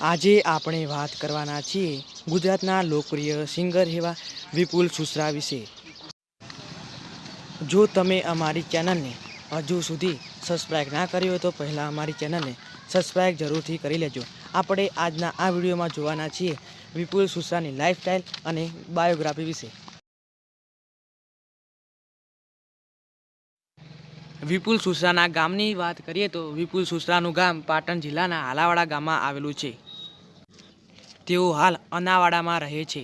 આજે આપણે વાત કરવાના છીએ ગુજરાતના લોકપ્રિય સિંગર એવા વિપુલ સુસરા વિશે. જો તમે અમારી ચેનલને હજુ સુધી સબસ્ક્રાઈબ ના કરી હોય તો પહેલાં અમારી ચેનલને સબસ્ક્રાઈબ જરૂરથી કરી લેજો. આપણે આજના આ વિડીયોમાં જોવાના છીએ વિપુલ સુસરાની લાઈફસ્ટાઈલ અને બાયોગ્રાફી વિશે. વિપુલ સુસરાના ગામની વાત કરીએ તો વિપુલ સુસરાનું ગામ પાટણ જિલ્લાના હાલાવાડા ગામમાં આવેલું છે. તેઓ હાલ અનાવાડામાં રહે છે.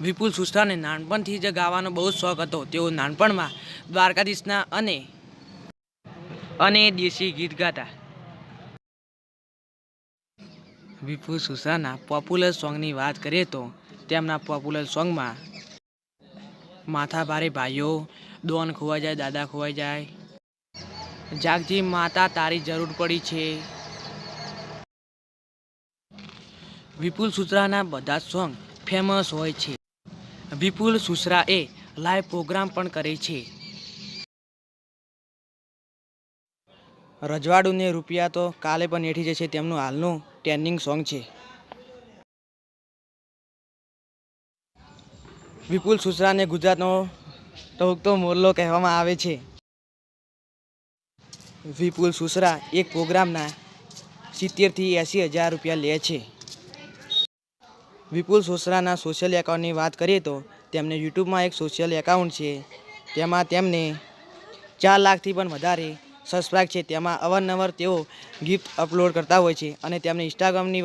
વિપુલ સુસરાને નાનપણથી જ ગાવાનો બહુ શોખ હતો. તેઓ નાનપણમાં દ્વારકાધીશના અને અને દેશી ગીત ગાતા. વિપુલ સુસાના પોપ્યુલર સોંગની વાત કરીએ તો તેમના પોપ્યુલર સોંગમાં માથા ભારે ભાઈઓ, દોન ખોવાઈ જાય, દાદા ખોવાઈ જાય. જાગજી માતા, તારી જરૂર પડી છે. વિપુલ સુસરાના બધા જ સોંગ ફેમસ હોય છે. વિપુલ સુસરા એ લાઈવ પ્રોગ્રામ પણ કરે છે. રજવાડુને રૂપિયા તો કાલે પણ એઠી જશે તેમનું હાલનું ટ્રેન્ડિંગ સોંગ છે. વિપુલ સુસરાને ગુજરાતનો ટોકતો મોરલો કહેવામાં આવે છે. વિપુલ સુસરા એક પ્રોગ્રામના સિત્તેરથી એંસી હજાર રૂપિયા લે છે. વિપુલ સુસરાના સોશિયલ એકાઉન્ટની વાત કરીએ તો તેમને યુટ્યુબમાં એક સોશિયલ એકાઉન્ટ છે. તેમાં તેમને ચાર લાખથી પણ વધારે સબસ્ક્રાઇબ છે. તેમાં અવારનવાર તેઓ ગિફ્ટ અપલોડ કરતા હોય છે અને તેમને ઇન્સ્ટાગ્રામની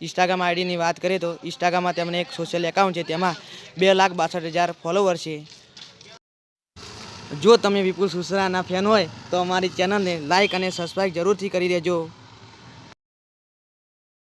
ઇન્સ્ટાગ્રામ આઈડીની વાત કરીએ તો ઇન્સ્ટાગ્રામમાં તેમને એક સોશિયલ એકાઉન્ટ છે. તેમાં બે લાખ બાસઠ હજાર ફોલોવર છે. જો તમે વિપુલ સુસરાના ફેન હોય તો અમારી ચેનલને લાઇક અને સબસ્ક્રાઈબ જરૂરથી કરી દેજો.